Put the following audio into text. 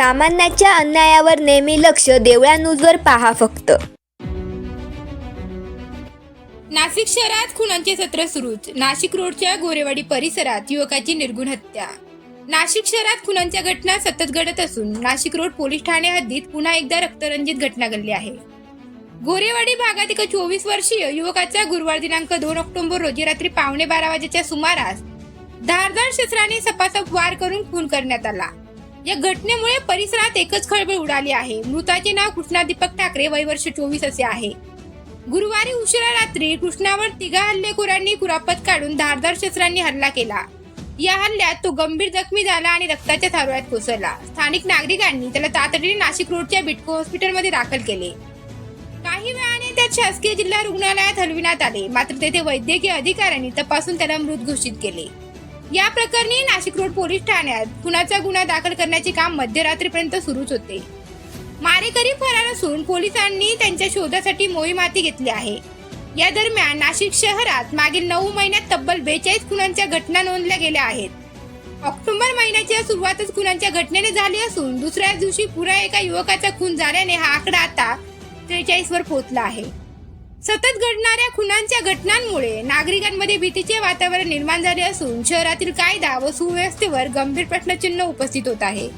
सामान्याच्या अन्यायावर नेहमी लक्ष देवळा न्यूजवर पहा फक्त. नाशिक शहरात खुनांचे सत्र सुरूच. नाशिक रोडच्या गोरेवाडी परिसरात युवकाची निर्गुण हत्या. नाशिक शहरात खुनांच्या घटना सतत घडत असून नाशिक रोड पोलीस ठाणे हद्दीत पुन्हा एकदा रक्तरंजित घटना घडली आहे. गोरेवाडी भागात एका चोवीस वर्षीय युवकाचा गुरुवार दिनांक दोन ऑक्टोबर रोजी रात्री पावणे बारा वाजेच्या सुमारास धारदार शस्त्राने सपासप वार करून खून करण्यात आला. या घटनेमुळे परिसरात एकच खळबळ उडाली आहे. मृताचे नाव कृष्णा दीपक ठाकरे वय वर्ष चोवीस असे आहे. गुरुवारी उशिरा रात्री कृष्णावर तिघा हल्लेखोरांनी कुरापत काढून धारदार शस्त्रांनी हल्ला केला. या हल्ल्यात तो गंभीर जखमी झाला आणि रक्ताच्या थारोळ्यात कोसळला. स्थानिक नागरिकांनी त्याला तातडीने नाशिक रोडच्या बिटको हॉस्पिटलमध्ये दाखल केले. काही वेळाने त्यात शासकीय जिल्हा रुग्णालयात हलविण्यात आले. मात्र तेथे वैद्यकीय अधिकाऱ्यांनी तपासून त्याला मृत घोषित केले. या प्रकरणी नाशिक रोड पोलीस ठाण्यात खुनाचा गुन्हा दाखल करण्याचे काम मध्यरात्रीपर्यंत सुरूच होते. मारेकरी फरार असून पोलिसांनी त्यांच्या शोधासाठी मोहीम हाती घेतली आहे. या दरम्यान नाशिक शहरात मागील नऊ महिन्यात तब्बल बेचाळीस खुनांच्या घटना नोंदल्या गेल्या आहेत. ऑक्टोबर महिन्याच्या सुरुवातच खुनांच्या घटनेने झाली असून दुसऱ्याच दिवशी पुन्हा एका युवकाचा खून झाल्याने हा आकडा आता त्रेचाळीस वर पोहोचला आहे. सतत घडणाऱ्या खुनांच्या घटनांमुळे नागरिकांमध्ये भीतीचे वातावरण निर्माण झाले असून शहरातील कायदा व सुव्यवस्थेवर गंभीर प्रश्नचिन्ह उपस्थित होत आहे.